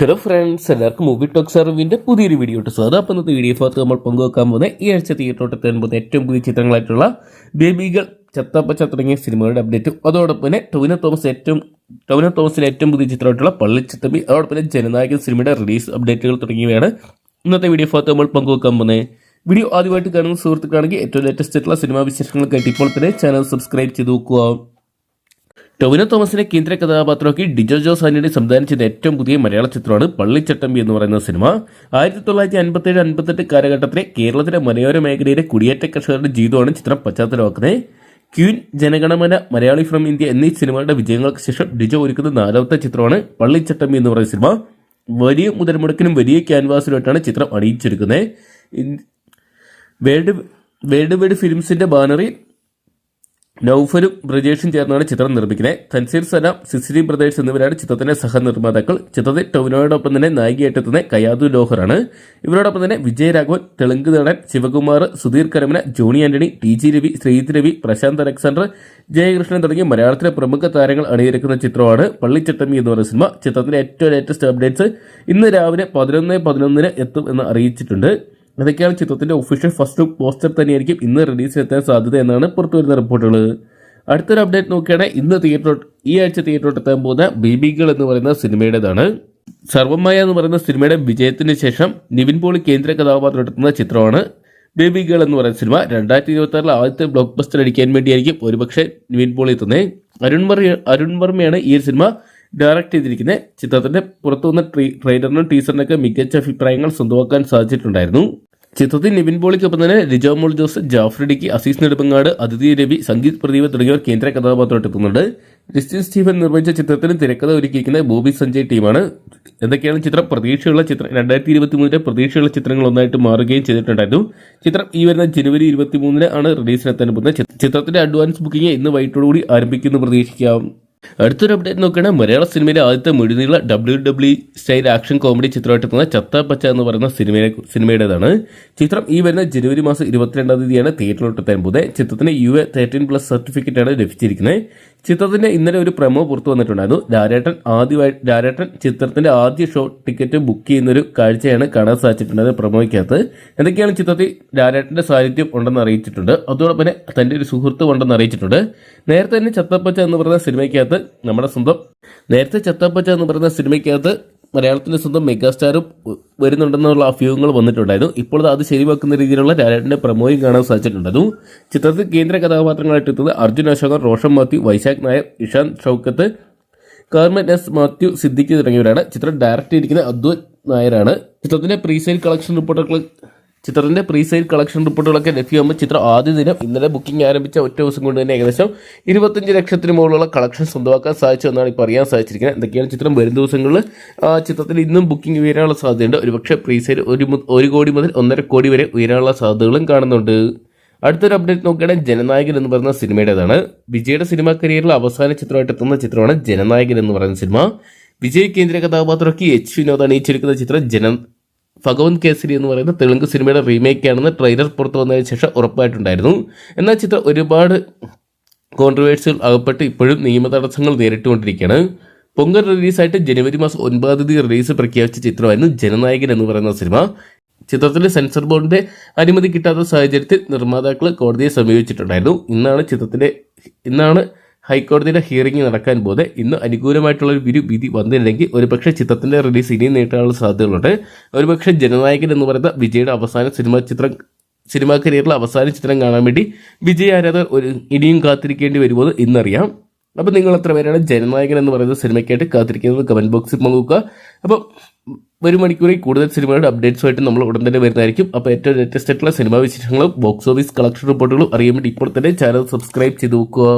Hello friends എല്ലാവർക്കും movie talks സർവിന്റെ പുതിയൊരു വീഡിയോ ഇട്ട് സാർ അപ്പം ഇന്നത്തെ വീഡിയോ ഭാഗത്ത് നമ്മൾ പങ്കുവെക്കാൻ പോകുന്ന ഈ ആഴ്ച തിയേറ്ററോട്ട് പോകുന്ന ഏറ്റവും പുതിയ ചിത്രങ്ങളായിട്ടുള്ള ബേബികൾ ചത്തപ്പച്ച തുടങ്ങിയ സിനിമകളുടെ അപ്ഡേറ്റും അതോടൊപ്പം തന്നെ ടൊവിന തോമസ് ഏറ്റവും ടൊവിന തോമസിന്റെ ഏറ്റവും പുതിയ ചിത്രമായിട്ടുള്ള പള്ളിച്ചിത്തമ്പി അതോടൊപ്പം തന്നെ ജനനായകൻ സിനിമയുടെ റിലീസ് അപ്ഡേറ്റുകൾ തുടങ്ങിയവയാണ് ഇന്നത്തെ വീഡിയോ ഭാഗത്ത് നമ്മൾ പങ്കുവെക്കാൻ പോകുന്നത്. വീഡിയോ ആദ്യമായിട്ട് കാണുന്ന സുഹൃത്തുക്കാണെങ്കിൽ ഏറ്റവും ലേറ്റസ്റ്റ് ആയിട്ടുള്ള സിനിമാ വിശേഷങ്ങൾ കേട്ടിപ്പോൾ തന്നെ ചാനൽ സബ്സ്ക്രൈബ് ചെയ്ത് നോക്കുക. ടൊവിനോ തോമസിനെ കേന്ദ്ര കഥാപാത്രമാക്കി ഡിജോ ജോസ് ആന്റണി സംവിധാനം ചെയ്ത ഏറ്റവും പുതിയ മലയാള ചിത്രമാണ് പള്ളിച്ചട്ടമ്പി എന്ന് പറയുന്ന സിനിമ. ആയിരത്തി തൊള്ളായിരത്തി അൻപത്തേഴ് അൻപത്തെട്ട് കാലഘട്ടത്തിലെ കേരളത്തിലെ മലയോര മേഖലയിലെ കുടിയേറ്റ കർഷകരുടെ ജീവിതമാണ് ചിത്രം പശ്ചാത്തലമാക്കുന്നത്. Queen Janaganamana Malayali from India എന്നീ സിനിമകളുടെ വിജയങ്ങൾക്ക് ശേഷം ഡിജോ ഒരുക്കുന്ന നാലാമത്തെ ചിത്രമാണ് പള്ളിച്ചട്ടമ്പി എന്ന് പറയുന്ന സിനിമ. വലിയ മുതൽമുടക്കിനും വലിയ ക്യാൻവാസിലുമായിട്ടാണ് ചിത്രം അണിയിച്ചിരിക്കുന്നത്. വേൾഡ് വേൾഡ് വൈഡ് ഫിലിംസിന്റെ ബാനറിൽ നൌഫലും ബ്രജേഷും ചേർന്നാണ് ചിത്രം നിർമ്മിക്കുന്നത്. തൻസീർ സലാം സിസിലി ബ്രദേഴ്സ് എന്നിവരാണ് ചിത്രത്തിന്റെ സഹനിർമ്മാതാക്കൾ. ചിത്രത്തിൽ ടൊവിനോയോടൊപ്പം തന്നെ നായികയായിട്ടെത്തുന്ന കയാതു ലോഹറാണ്. ഇവരോടൊപ്പം തന്നെ വിജയരാഘവൻ തെലുങ്ക് നടൻ ശിവകുമാർ സുധീർ കരമന ജോണി ആന്റണി ടി ജി രവി ശ്രീജിത് രവി പ്രശാന്ത് അലക്സാണ്ടർ ജയകൃഷ്ണൻ തുടങ്ങിയ മലയാളത്തിലെ പ്രമുഖ താരങ്ങൾ അണിനിരക്കുന്ന ചിത്രമാണ് പള്ളിച്ചട്ടമി എന്ന് പറയുന്ന സിനിമ. ചിത്രത്തിന്റെ ഏറ്റവും ലേറ്റസ്റ്റ് അപ്ഡേറ്റ്സ് ഇന്ന് രാവിലെ പതിനൊന്ന് പതിനൊന്നിന് എത്തും എന്ന് അറിയിച്ചിട്ടുണ്ട്. അതൊക്കെയാണ് ചിത്രത്തിന്റെ ഒഫീഷ്യൽ ഫസ്റ്റ് ലുക്ക് പോസ്റ്റർ തന്നെയായിരിക്കും ഇന്ന് റിലീസ് എത്താൻ സാധ്യത എന്നാണ് പുറത്തുവരുന്ന റിപ്പോർട്ടുകൾ അടുത്തൊരു അപ്ഡേറ്റ് നോക്കുകയാണെങ്കിൽ ഇന്ന് തിയേറ്ററോട്ട് ഈ ആഴ്ച തിയേറ്ററോട്ട് എത്താൻ പോകുന്ന ബേബികൾ എന്ന് പറയുന്ന സിനിമയുടേതാണ്. സർവമായ എന്ന് പറയുന്ന സിനിമയുടെ വിജയത്തിന് ശേഷം നിവിൻ പോളി കേന്ദ്ര കഥാപാത്രം ചിത്രമാണ് ഗേൾ എന്ന് പറയുന്ന സിനിമ. രണ്ടായിരത്തി ഇരുപത്തി ആറിലെ ആദ്യത്തെ ബ്ലോക്ക് ബസ്റ്റർ അടിക്കാൻ വേണ്ടിയായിരിക്കും ഒരുപക്ഷെ നിവിൻ പോളി എത്തുന്നത് അരുൺ വർമ്മ അരുൺ വർമ്മയാണ് ഈ സിനിമ ഡയറക്റ്റ് ചെയ്തിരിക്കുന്നത് ചിത്രത്തിന്റെ പുറത്തു വന്ന ട്രീ- ട്രെയിലറിനും ടീസറിനൊക്കെ മികച്ച അഭിപ്രായങ്ങൾ സ്വന്തമാക്കാൻ സാധിച്ചിട്ടുണ്ടായിരുന്നു. ചിത്രത്തിൽ നിവിൻ പോളിക്കൊപ്പം തന്നെ ലിജോ മോൾ ജോസ് ജാഫ്രി ഇടുക്കി അസീസ് നെടുമ്പങ്ങാട് അതിഥി രവി സംഗീത് പ്രദീപ് തുടങ്ങിയവർ കേന്ദ്ര കഥാപാത്രമായിട്ട് എത്തുന്നുണ്ട്. ക്രിസ്ത്യൻ സ്റ്റീഫൻ നിർമ്മിച്ച ചിത്രത്തിന് തിരക്കഥ ഒരുക്കിയിരിക്കുന്ന ബോബി സഞ്ജയ് ടീമാണ്. എന്തൊക്കെയാണ് ചിത്രം? പ്രതീക്ഷയുള്ള ചിത്രം. രണ്ടായിരത്തി ഇരുപത്തി മൂന്നിലെ പ്രതീക്ഷയുള്ള ചിത്രങ്ങൾ ഒന്നായിട്ട് മാറുകയും ചെയ്തിട്ടുണ്ടായിരുന്നു. ചിത്രം ഈ വരുന്ന ജനുവരി ഇരുപത്തി മൂന്നിന് ആണ് റിലീസിനെത്താൻ പോകുന്നത്. ചിത്രത്തിന്റെ അഡ്വാൻസ് ബുക്കിംഗ് ഇന്ന് വൈകിട്ടോടുകൂടി ആരംഭിക്കുന്നു പ്രതീക്ഷിക്കാം. അടുത്തൊരു അപ്ഡേറ്റ് നോക്കുകയാണെങ്കിൽ മലയാള സിനിമയിലെ ആദ്യത്തെ മുഴുനീള W W style action comedy ചിത്രമായിട്ട് എത്തുന്ന ചത്ത പച്ച എന്ന് പറയുന്ന സിനിമയെ സിനിമയുടേതാണ് ചിത്രം ഈ വരുന്ന ജനുവരി മാസം ഇരുപത്തിരണ്ടാം തീയതിയാണ് തിയേറ്ററിലോട്ട് പോകുന്നത് ചിത്രത്തിന് യു എ തേർട്ടീൻ പ്ലസ് സർട്ടിഫിക്കറ്റാണ് ലഭിച്ചിരിക്കുന്നത്. ചിത്രത്തിന്റെ ഇന്നലെ ഒരു പ്രമോ പുറത്തു വന്നിട്ടുണ്ടായിരുന്നു. രാരേട്ടൻ ആദ്യമായി രാരേട്ടൻ ചിത്രത്തിന്റെ ആദ്യ ഷോ ടിക്കറ്റ് ബുക്ക് ചെയ്യുന്ന ഒരു കാഴ്ചയാണ് കാണാൻ സാധിച്ചിട്ടുണ്ടായത് പ്രമോയ്ക്കകത്ത്. എന്തൊക്കെയാണ് ചിത്രത്തിൽ രാരേട്ടന്റെ സാന്നിധ്യം ഉണ്ടെന്ന് അറിയിച്ചിട്ടുണ്ട്. അതോടൊപ്പം തന്നെ തന്റെ ഒരു സുഹൃത്ത് ഉണ്ടെന്ന് അറിയിച്ചിട്ടുണ്ട്. നേരത്തെ തന്നെ ചത്തപ്പച്ച എന്ന് പറയുന്ന സിനിമയ്ക്കകത്ത് നമ്മുടെ സ്വന്തം നേരത്തെ ചത്തപ്പച്ച എന്ന് പറയുന്ന സിനിമയ്ക്കകത്ത് മലയാളത്തിന്റെ സ്വന്തം മെഗാസ്റ്റാറും വരുന്നുണ്ടെന്നുള്ള അഭ്യൂഹങ്ങൾ വന്നിട്ടുണ്ടായിരുന്നു. ഇപ്പോൾ അത് ശരിവാക്കുന്ന രീതിയിലുള്ള രാരേട്ടന്റെ പ്രമോയും കാണാൻ സാധിച്ചിട്ടുണ്ടായിരുന്നു. ചിത്രത്തിൽ കേന്ദ്ര കഥാപാത്രങ്ങളായിട്ട് അർജുൻ അശോകൻ റോഷൻ മാത്യു വൈശാഖ് നായർ ഇഷാന്ത് ഷൌക്കത്ത് കാർമൻ എസ് മാത്യു സിദ്ദിഖ് തുടങ്ങിയവരാണ്. ചിത്രം ഡയറക്റ്റ് ചെയ്തിരിക്കുന്ന അദ്വൈത് നായരാണ്. ചിത്രത്തിന്റെ പ്രീസെയിൽ കളക്ഷൻ റിപ്പോർട്ടുകൾ ചിത്രത്തിന്റെ പ്രീസെയിൽ കളക്ഷൻ റിപ്പോർട്ടുകളൊക്കെ ലഭ്യമാകുമ്പോൾ ചിത്രം ആദ്യ ദിനം ഇന്നലെ ബുക്കിംഗ് ആരംഭിച്ച ഒറ്റ ദിവസം കൊണ്ട് തന്നെ ഏകദേശം ഇരുപത്തഞ്ച് ലക്ഷത്തിന് മുകളിലുള്ള കളക്ഷൻ സ്വന്തമാക്കാൻ സാധിച്ചു എന്നാണ് ഇപ്പോൾ അറിയാൻ സാധിച്ചിരിക്കുന്നത്. എന്തൊക്കെയാണ് ചിത്രം? വരും ദിവസങ്ങളിൽ ചിത്രത്തിൽ ഇന്നും ബുക്കിംഗ് ഉയരാനുള്ള സാധ്യതയുണ്ട്. ഒരുപക്ഷെ പ്രീസെയിൽ ഒരു മു- ഒരു കോടി മുതൽ ഒന്നര കോടി വരെ ഉയരാനുള്ള സാധ്യതകളും കാണുന്നുണ്ട്. അടുത്തൊരു അപ്ഡേറ്റ് നോക്കുകയാണെങ്കിൽ ജനനായകൻ എന്ന് പറയുന്ന സിനിമയുടേതാണ്. വിജയുടെ സിനിമാ കരിയറിൽ അവസാന ചിത്രമായിട്ട് എത്തുന്ന ചിത്രമാണ് ജനനായകൻ എന്ന് പറയുന്ന സിനിമ. വിജയ് കേന്ദ്ര കഥാപാത്രമൊക്കെ എച്ച് വിനോദ് അണിയിച്ചിരിക്കുന്ന ചിത്രം ജന ഭഗവന്ത് കേസരി എന്ന് പറയുന്ന തെലുങ്ക് സിനിമയുടെ റീമേക്ക് ആണെന്ന് ട്രെയിലർ പുറത്തു വന്നതിന് ശേഷം ഉറപ്പായിട്ടുണ്ടായിരുന്നു. എന്നാൽ ചിത്രം ഒരുപാട് കോൺട്രവേഴ്സികൾ അകപ്പെട്ട് ഇപ്പോഴും നിയമ തടസ്സങ്ങൾ നേരിട്ടുകൊണ്ടിരിക്കുകയാണ്. പൊങ്കൽ റിലീസായിട്ട് ജനുവരി മാസം ഒൻപതാം തീയതി റിലീസ് പ്രഖ്യാപിച്ച ചിത്രമായിരുന്നു ജനനായകൻ എന്ന് പറയുന്ന സിനിമ. ചിത്രത്തിൽ സെൻസർ ബോർഡിന്റെ അനുമതി കിട്ടാത്ത സാഹചര്യത്തിൽ നിർമ്മാതാക്കൾ കോടതിയെ സമീപിച്ചിട്ടുണ്ടായിരുന്നു. ഇന്നാണ് ചിത്രത്തിന്റെ ഇന്നാണ് ഹൈക്കോടതിയുടെ ഹിയറിംഗ് നടക്കാൻ പോലെ ഇന്ന് അനുകൂലമായിട്ടുള്ള ഒരു വിധി വന്നില്ലെങ്കിൽ ഒരുപക്ഷെ ചിത്രത്തിന്റെ റിലീസ് ഇനിയും നീട്ടാനുള്ള സാധ്യതകളുണ്ട്. ഒരുപക്ഷെ ജനനായകൻ എന്ന് പറയുന്ന വിജയുടെ അവസാന സിനിമാ ചിത്രം സിനിമാ കരിയറിലെ അവസാന ചിത്രം കാണാൻ വേണ്ടി വിജയ് ആരാധകർ ഒരു ഇനിയും കാത്തിരിക്കേണ്ടി വരുമോ ഇന്നറിയാം. അപ്പോൾ നിങ്ങൾ എത്ര പേരാണ് ജനനായകൻ എന്ന് പറയുന്ന സിനിമയ്ക്കായിട്ട് കാത്തിരിക്കുന്നത്? കമന്റ് ബോക്സിൽ നോക്കുക. അപ്പോൾ ഒരു മണിക്കൂറിൽ കൂടുതൽ സിനിമകളുടെ അപ്ഡേറ്റ്സുമായിട്ട് നമ്മൾ ഉടൻ തന്നെ വരുന്നതായിരിക്കും. അപ്പോൾ ഏറ്റവും ലേറ്റസ്റ്റ് ആയിട്ടുള്ള സിനിമാ വിശേഷങ്ങളും ബോക്സ് ഓഫീസ് കളക്ഷൻ റിപ്പോർട്ടുകളും അറിയാൻ വേണ്ടി ഇപ്പോൾ തന്നെ ചാനൽ സബ്സ്ക്രൈബ് ചെയ്ത് നോക്കുക.